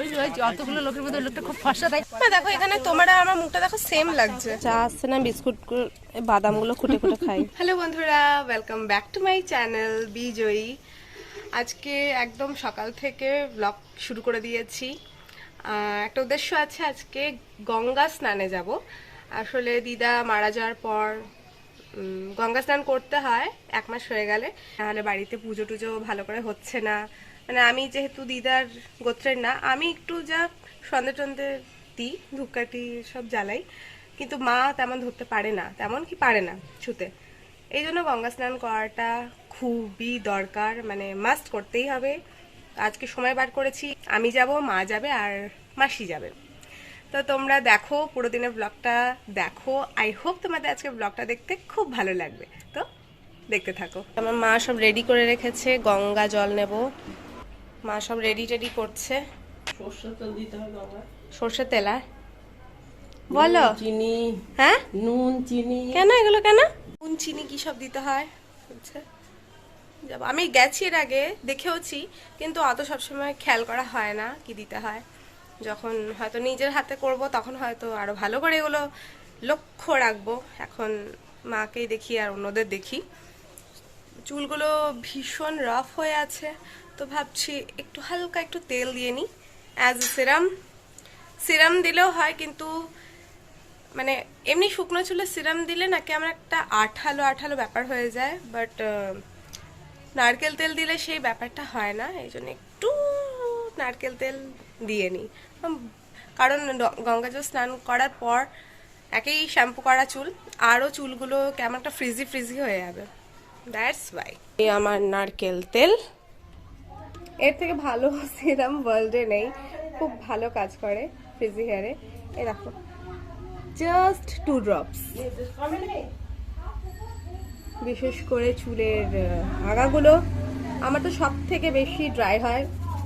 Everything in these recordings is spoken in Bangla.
ওই যতগুলো লোকের মধ্যে লোকটা খুব দেখো এখানে তোমার আমার মুখটা দেখো সেম লাগছে। চা আসছে না বিস্কুট বাদামগুলো খুঁটে খুঁটে খাই। হ্যালো বন্ধুরা welcome back to my channel Bijoyee. আজকে একদম সকাল থেকে ব্লগ শুরু করে দিয়েছি। একটা উদ্দেশ্য আছে আজকে গঙ্গা স্নানে যাব। আসলে দিদা মারা যাওয়ার পর গঙ্গা স্নান করতে হয় এক মাস হয়ে গেলে। তাহলে বাড়িতে পুজো টুজো ভালো করে হচ্ছে না। মানে আমি যেহেতু দিদার গোত্রের না, আমি একটু যা সন্ধে টন্ধে দিই, ধূপকাঠি সব জ্বালাই। কিন্তু মা তেমন ধরতে পারে না, তেমন কি পারে না ছুতে। এই জন্য গঙ্গা স্নান করাটা খুবই দরকার মানে মাস্ট করতেই হবে। আজকে সময় বার করেছি, আমি যাব, মা যাবে আর মাসি যাবে। তো তোমরা দেখো পুরো দিনের ব্লগটা দেখো। আই হোপ তোমাদের আজকে ব্লগটা দেখতে খুব ভালো লাগবে। তো দেখতে থাকো। আমার মা সব রেডি করে রেখেছে, গঙ্গা জল নেব। মা সব রেডি টেডি করছে। সর্ষের তেল আর বলো। চিনি। হ্যাঁ? নুন চিনি। কেন এগুলো কেন? নুন চিনি কি সব দিতে হয়? বলছে যাব। আমি গেছি এর আগে দেখেওছি কিন্তু অত সবসময় খেয়াল করা হয় না কি দিতে হয়। যখন হয়তো নিজের হাতে করব তখন হয়তো আরও ভালো করে এগুলো লক্ষ্য রাখব। এখন মাকেই দেখি আর অন্যদের দেখি। চুলগুলো ভীষণ রাফ হয়ে আছে। তো ভাবছি একটু হালকা একটু তেল দিয়ে নিই। অ্যাজ এ সিরাম সিরাম দিলেও হয় কিন্তু মানে এমনি শুকনো চুলে সিরাম দিলে না কেমন একটা আঠালো আঠালো ব্যাপার হয়ে যায়। বাট নারকেল তেল দিলে সেই ব্যাপারটা হয় না। এই জন্য একটু নারকেল তেল দিয়ে নিই। কারণ গঙ্গা জল স্নান করার পর একেই শ্যাম্পু করা চুল। আরও চুলগুলো কেমন একটা ফ্রিজি ফ্রিজি হয়ে যাবে। দ্যাটস ওয়াই এই আমার নারকেল তেল। এর থেকে ভালো সিরাম ওয়ার্ল্ডে নেই। খুব ভালো কাজ করে ফ্রিজি হেয়ারে এই দেখো। জাস্ট টু ড্রপস বিশেষ করে চুলের আগাগুলো। আমার তো সব থেকে বেশি ড্রাই হয়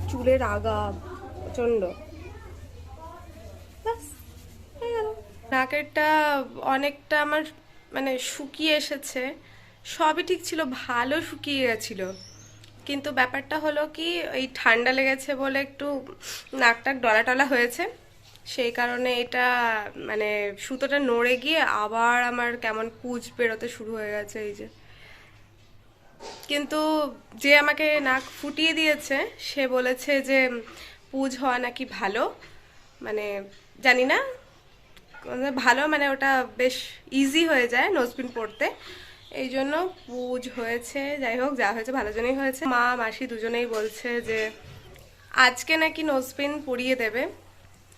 চুলের আগা প্রচণ্ড ব্যাস, নাকেরটা অনেকটা আমার মানে শুকিয়ে এসেছে। সবই ঠিক ছিল ভালো শুকিয়ে গেছিল। কিন্তু ব্যাপারটা হলো কি, এই ঠান্ডা লেগেছে বলে একটু নাক টাক ডলা টলা হয়েছে। সেই কারণে এটা মানে সুতোটা নড়ে গিয়ে আবার আমার কেমন পুজ বেরোতে শুরু হয়ে গেছে এই যে। কিন্তু যে আমাকে নাক ফুটিয়ে দিয়েছে, সে বলেছে যে পুজ হওয়া নাকি ভালো। মানে জানি না, ভালো মানে ওটা বেশ ইজি হয়ে যায় নোজপিন পড়তে। এই জন্য পুজ হয়েছে, যাই হোক, যা হয়েছে ভালো জন্যই হয়েছে। মা, মাসি দুজনেই বলছে যে আজকে নাকি নোজপিন পরিয়ে দেবে।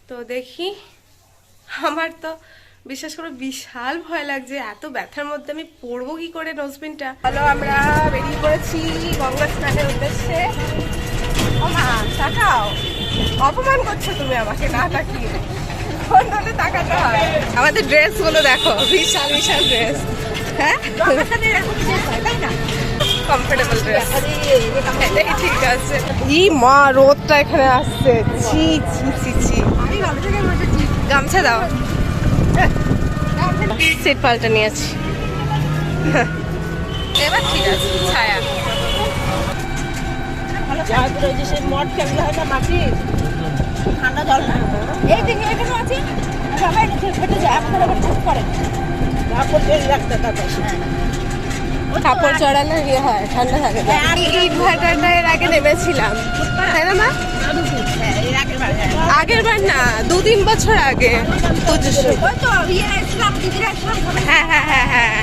তো দেখি, আমার তো বিশ্বাস করে বিশাল ভয় লাগছে, এত ব্যথার মধ্যে আমি পরবো কি করে নোজপিনটা হলো আমরা বেরিয়ে পড়েছি গঙ্গা স্নানের উদ্দেশ্যে। তাকাও অপমান করছ তুমি আমাকে, না তাকিয়ে। তাকাতে হয়। আমাদের ড্রেসগুলো দেখো, বিশাল বিশাল ড্রেস। হ্যাঁ? কমফোর্টেবল ড্রেস এটাই ঠিক আছে ই মা রোদটা এখানে আসছে। ছি ছি ছি ছি। গামছা দাও। সিট পাল্টে নিয়েছি। এবার ঠিক আছে ছায়া। মদ কেমন হয় না মাটি ঠান্ডা জল না এই দিকে এখানে আছে সবাই ফেটে যায় আপনার করে। কাপড় চড়ালে ইয়ে হয় ঠান্ডা থাকে না। ইনভার্টারটা এর আগে নেমেছিলাম। তাই না মা? আগের বার না দু তিন বছর আগে। হ্যাঁ হ্যাঁ হ্যাঁ হ্যাঁ।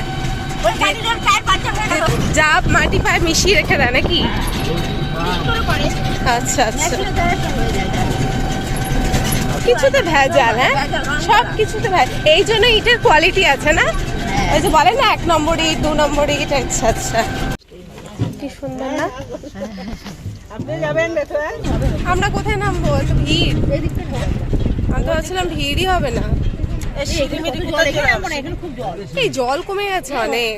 যা মাটি পায়ে মিশিয়ে রেখে দেয় নাকি? আচ্ছা আচ্ছা। কিছুতে ভেজাল হ্যাঁ? সব কিছুতে ভেজাল। এই জন্য ইটের কোয়ালিটি আছে না? ওই যে বলে না এক নম্বর ইট দু নম্বর ইট আচ্ছা আচ্ছা। কি সুন্দর না? আপনি যাবেন দেখো আমরা কোথায় নামবো? ভিড়। আমি তো ভাবছিলাম ভিড়ই হবে না। এই জল কমে গেছে অনেক।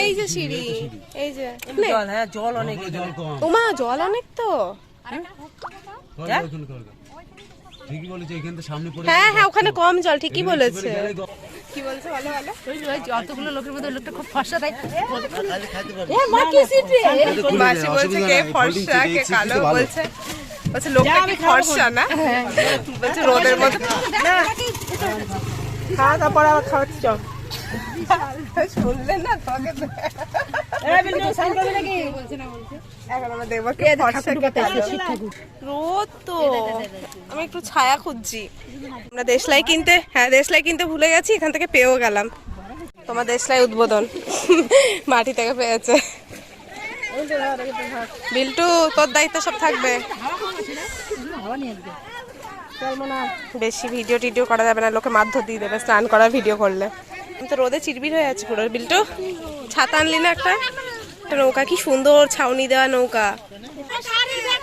এই যে সিঁড়ি। এই যে জল হ্যাঁ জল অনেক। ওমা জল অনেক তো। ঠিকই বলেছে এখান সামনে পড়ে হ্যাঁ হ্যাঁ ওখানে কম জল ঠিকই বলেছে। কি বলছো ভালো ভালো যতগুলো লোকের মধ্যে লোকটা খুব ফর্সা তাই এ মা কি সিট রে মাসি বলছে কে ফর্সা কে কালো বলছে। বলছে লোকটা কি ফর্সা না? বলছে রোদের মধ্যে খাওয়া দাওয়া পরে আবার খাওয়াচ্ছি চল। শুনলেন না তোকে রোদ তো। আমি একটু ছায়া খুঁজছি। আমরা দেশলাই কিনতে হ্যাঁ দেশলাই কিনতে ভুলে গেছি এখান থেকে পেয়েও গেলাম। তোমার দেশলাই উদ্বোধন। মাটি থেকে পেয়েছে। বিল্টু, তোর দায়িত্ব সব থাকবে। বেশি ভিডিও টিডিও করা যাবে না, লোকে মারধর দিয়ে দেবে, স্নান করার ভিডিও করলে। তো রোদে চিরবির হয়ে আছে পুরো। বিল্টু, ছাতা আনলি না একটা? একটা নৌকা, কি সুন্দর ছাউনি দেওয়া নৌকা।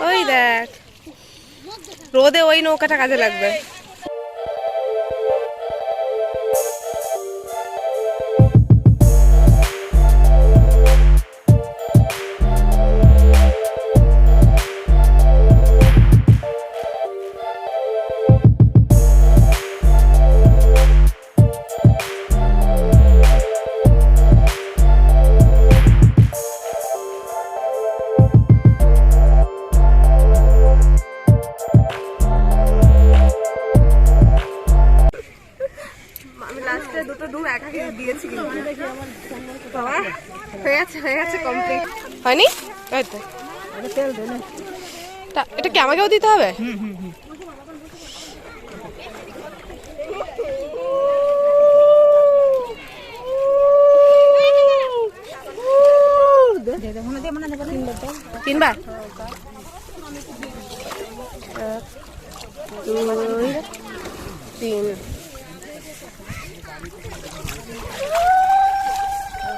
ওই দেখ, রোদে ওই নৌকাটা কাজে লাগবে। দিয়েছি হয়ে গেছে হয়ে গেছে কমপ্লিট হয়নি? এটা কি আমাকেও দিতে হবে? তিনবার। এক, তিন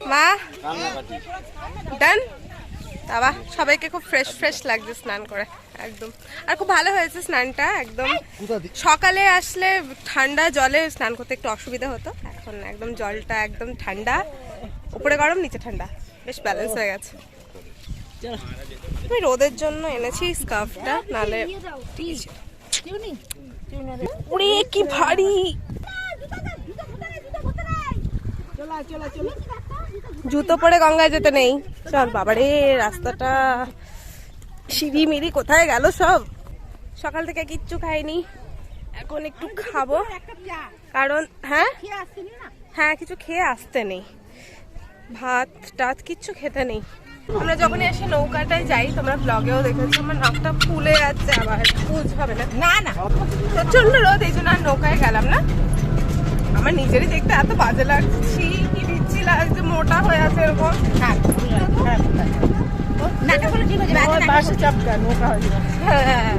মা? ডান? বাবা, সবাইকে খুব ফ্রেশ ফ্রেশ লাগছে স্নান করে, একদম। আর খুব ভালো হয়েছে স্নানটা, একদম। সকালে আসলে ঠান্ডা জলে স্নান করতে একটু অসুবিধা হতো, এখন একদম জলটা একদম ঠান্ডা, উপরে গরম, নিচে ঠান্ডা, বেশ ব্যালেন্স হয়ে গেছে। আমি রোদের জন্য এনেছি স্কার্ফটা নালে উড়ে কি ভারী! জুতো পরে গঙ্গায় যেতে নেই। চল বাবারে রাস্তাটা সিঁড়ি মিড়ি কোথায় গেল সব? সকাল থেকে কিচ্ছু খাইনি। এখন একটু খাব। কারণ হ্যাঁ? হ্যাঁ কিছু খেয়ে আসতে নেই। ভাত টাত কিচ্ছু খেতে নেই। আমরা যখনই এসে নৌকাটায় যাই তোমরা ব্লগেও দেখেছ আমার নাকটা ফুলে যাচ্ছে আবার। বুঝ হবে না। না না। প্রচণ্ড রোদ এই জন্য আর নৌকায় গেলাম না। আমার নিজেরই দেখতে এত বাজে লাগছে। মোটা হয়ে আছে এরকম। হয়ে। হ্যাঁ।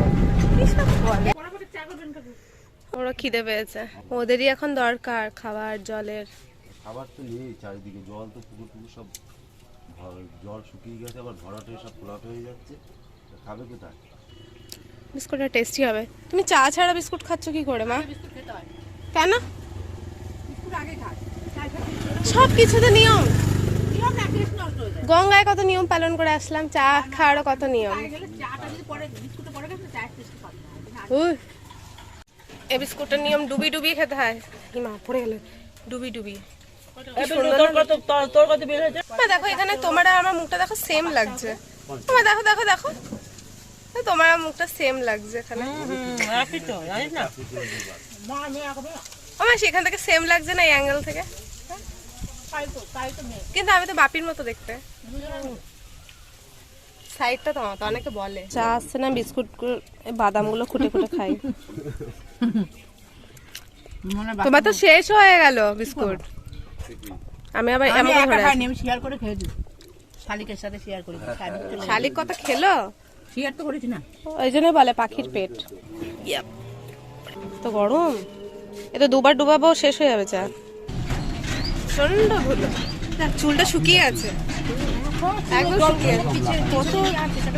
ওরা খিদে পেয়েছে। ওদেরই এখন দরকার খাবার জলের। খাবার তো নেই চারিদিকে জল তো পুকুর পুকুর সব জল শুকিয়ে গেছে আবার ভরাটে সব ফ্লাট হয়ে যাচ্ছে। খাবে কোথায়? বিস্কুটটা টেস্টি হবে। তুমি চা ছাড়া বিস্কুট খাচ্ছ কি করে মা? কেন সব কিছুতে নিয়ম নিয়ম না, টেস্ট নষ্ট হয়ে নিয়ম গঙ্গায় কত নিয়ম পালন করে আসলাম চা খাওয়ারও কত নিয়ম। এই বিস্কুটের নিয়ম ডুবি ডুবি খেতে হয়। হিমা পড়ে গেল। ডুবি ডুবি দেখো এখানে তোমার আমার মুখটা দেখো সেম লাগছে। তোমার দেখো দেখো দেখো। তোমার মুখটা সেম লাগছে এখানে। না, আমার সেখান থেকে সেম লাগছে না এই অ্যাঙ্গেল থেকে। কিন্তু আমি তো বাপির মতো দেখতে। সাইডটা তো অনেকে বলে। চা আসছে না বিস্কুট বাদামগুলো খুঁটে খুঁটে খাই। তোমার তো শেষ হয়ে গেল বিস্কুট। আমি আবার এমন করে খাইনি, আমি শেয়ার করে খেয়েছি। শালিকের সাথে শেয়ার করি শালিক কত খেলো। শেয়ার তো করেছি না। ওই জন্যই বলে পাখির পেট। তো গরম। এ তো দুবার ডুবাবো শেষ হয়ে যাবে চা। প্রচণ্ড ধুলো। চুলটা শুকিয়ে আছে। একদম শুকিয়ে কত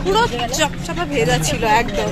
পুরো চপচপা ভেজা ছিল একদম।